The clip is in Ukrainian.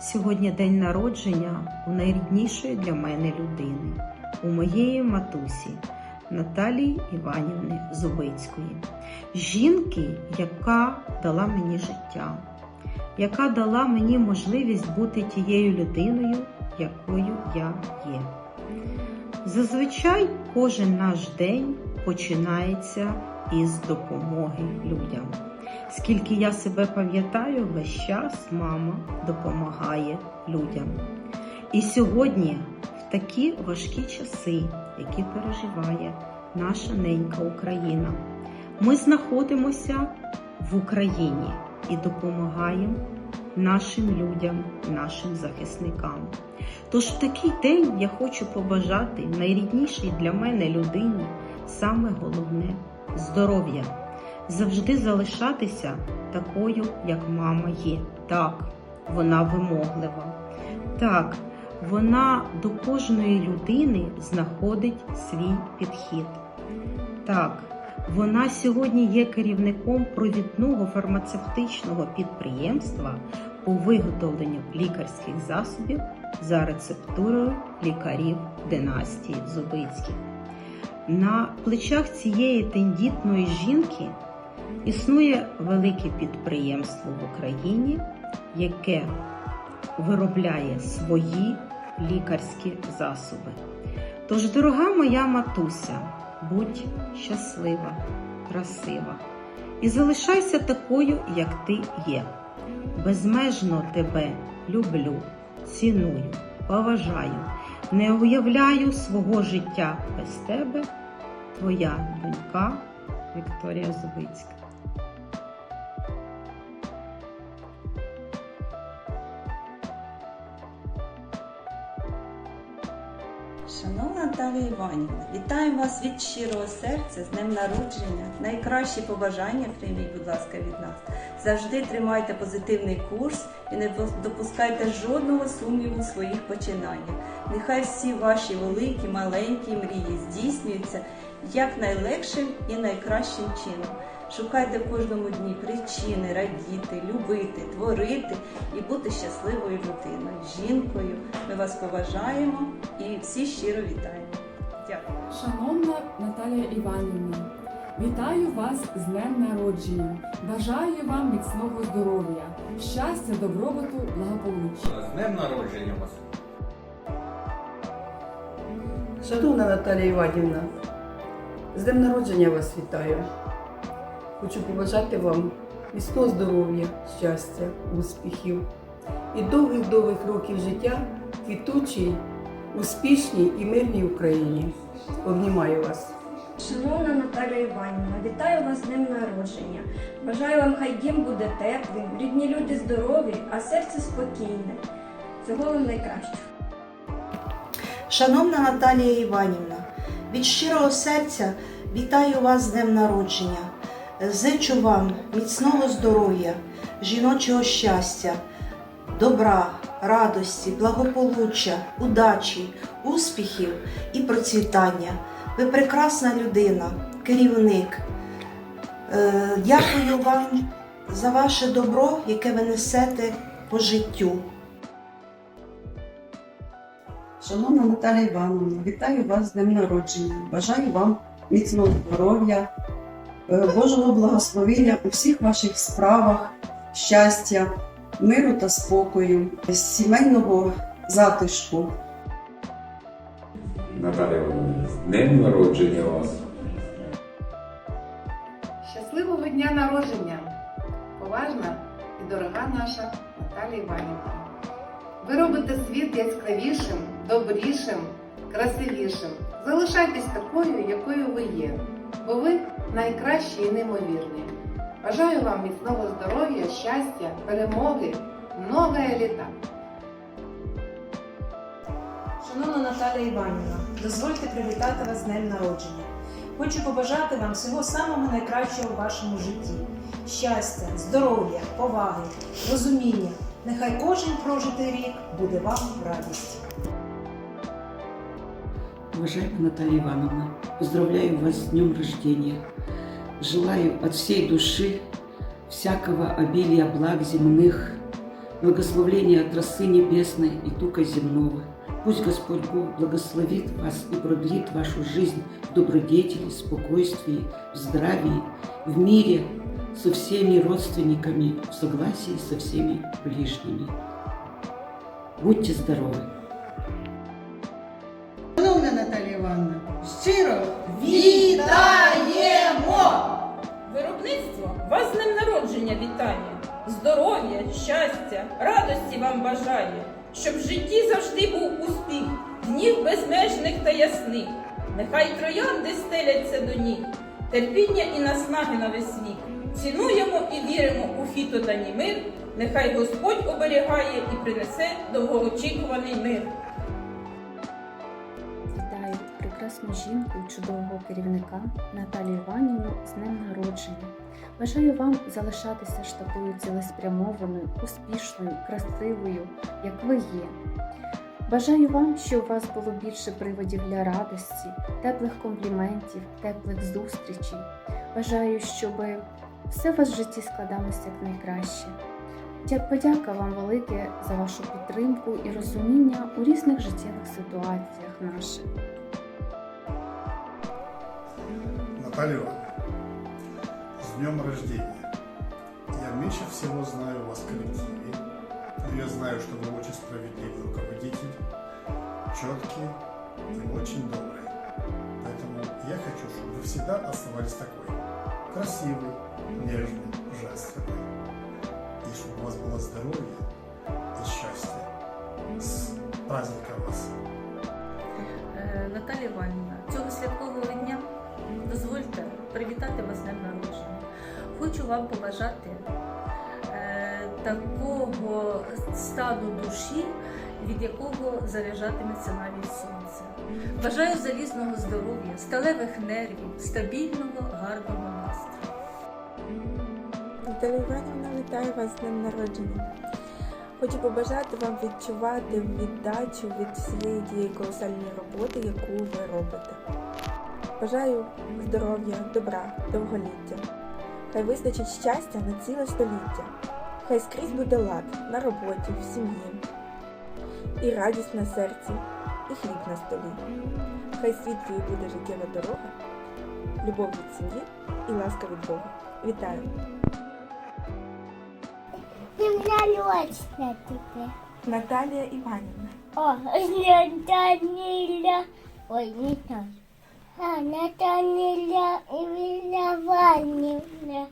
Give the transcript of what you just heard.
Сьогодні день народження у найріднішої для мене людини, у моєї матусі Наталії Іванівни Зубицької, жінки, яка дала мені життя, яка дала мені можливість бути тією людиною, якою я є. Зазвичай кожен наш день починається із допомоги людям. Скільки я себе пам'ятаю, весь час мама допомагає людям. І сьогодні, в такі важкі часи, які переживає наша ненька Україна, ми знаходимося в Україні і допомагаємо нашим людям, нашим захисникам. Тож в такий день я хочу побажати найріднішій для мене людині саме головне здоров'я завжди залишатися такою, як мама є. Так, вона вимоглива. Так, вона до кожної людини знаходить свій підхід. Так, вона сьогодні є керівником провідного фармацевтичного підприємства по виготовленню лікарських засобів за рецептурою лікарів династії Зубицьких. На плечах цієї тендітної жінки існує велике підприємство в Україні, яке виробляє свої лікарські засоби. Тож, дорога моя матуся, будь щаслива, красива і залишайся такою, як ти є. Безмежно тебе люблю, ціную, поважаю, не уявляю свого життя без тебе, твоя донька Вікторія Зубицька. Шановна Наталія Іванівна, вітаю вас від щирого серця з днем народження. Найкращі побажання прийміть, будь ласка, від нас. Завжди тримайте позитивний курс і не допускайте жодного сумніву в своїх починаннях. Нехай всі ваші великі, маленькі мрії здійснюються якнайлегшим і найкращим чином. Шукайте в кожному дні причини радіти, любити, творити і бути щасливою людиною, жінкою. Ми вас поважаємо і всі щиро вітаємо. Дякую. Шановна Наталія Іванівна, вітаю вас з днем народження. Бажаю вам міцного здоров'я, щастя, добробуту, благополуччя. З днем народження вас! Шановна Наталія Іванівна, з днем народження вас вітаю. Хочу побажати вам міцного здоров'я, щастя, успіхів і довгих-довгих років життя в квітучій, успішній і мирній Україні. Обнімаю вас. Шановна Наталія Іванівна, вітаю вас з днем народження. Бажаю вам, хай дім буде теплим, рідні люди здорові, а серце спокійне. Всього вам найкращого. Шановна Наталія Іванівна, від щирого серця вітаю вас з днем народження. Зичу вам міцного здоров'я, жіночого щастя, добра, радості, благополуччя, удачі, успіхів і процвітання. Ви прекрасна людина, керівник. Е, Дякую вам за ваше добро, яке ви несете по життю. Шановна Наталя Івановна, вітаю вас з днем народження. Бажаю вам міцного здоров'я, е, Божого благословення у всіх ваших справах, щастя, миру та спокою, сімейного затишку. Наталя Івановна, з днем народження вас! Щасливого дня народження, поважна і дорога наша Наталія Іванівна. Ви робите світ яскравішим, добрішим, красивішим. Залишайтесь такою, якою ви є, бо ви найкращі і неймовірні. Бажаю вам міцного здоров'я, щастя, перемоги, многое літа. Шановна Наталія Іванівна, дозвольте привітати вас з днем народження. Хочу побажати вам всього самого найкращого в вашому житті: щастя, здоров'я, поваги, розуміння. Нехай кожен прожитий рік буде вам радість. Уважаемая Наталья Ивановна, поздравляю вас с днем рождения. Желаю от всей души всякого обилия благ земных, благословления от росы небесной и тука земного. Пусть Господь Бог благословит вас и продлит вашу жизнь в добродетели, спокойствии, в здравии, в мире со всеми родственниками, в согласии со всеми ближними. Будьте здоровы! Івановна, щиро вітаємо! Виробництво вас з днем народження вітає, здоров'я, щастя, радості вам бажає, щоб в житті завжди був успіх, днів безмежних та ясних. Нехай троянди стеляться до ніг, терпіння і наснаги на весь вік. Цінуємо і віримо у фітодані мир. Нехай Господь оберігає і принесе довгоочікуваний мир. Прекрасну жінку і чудового керівника Наталію Іванівну з днем народження. Бажаю вам залишатися ж такою цілеспрямованою, успішною, красивою, як ви є. Бажаю вам, щоб у вас було більше приводів для радості, теплих компліментів, теплих зустрічей. Бажаю, щоб все у вас в житті складалося як найкраще. Дя- Подяка вам велике за вашу підтримку і розуміння у різних життєвих ситуаціях наших. Наталья Ивановна, с днем рождения. Я меньше всего знаю вас в коллективе, но я знаю, что вы очень справедливый руководитель, четкий и очень добрый. Поэтому я хочу, чтобы вы всегда оставались такой красивый, нежный, женственный. И чтобы у вас было здоровье и счастье. С праздником вас! Е, Наталія привітати вас з днем народження. Хочу вам побажати е, такого стану душі, від якого заряджатиметься навіть сонце. Бажаю залізного здоров'я, сталевих нервів, стабільного, гарного настрою. Наталя Іванівна, вітаю вас з днем народження. Хочу побажати вам відчувати віддачу від всієї тієї колосальної роботи, яку ви робите. Бажаю здоров'я, добра, довголіття. Хай вистачить щастя на ціле століття. Хай скрізь буде лад на роботі, в сім'ї. І радість на серці, і хліб на столі. Хай світлою буде життєва дорога, любов від сім'ї і ласка від Бога. Вітаю! Наталія Іванівна. О, Натаніля. Ой, не так. А, Натаніля Івіна Ванівна.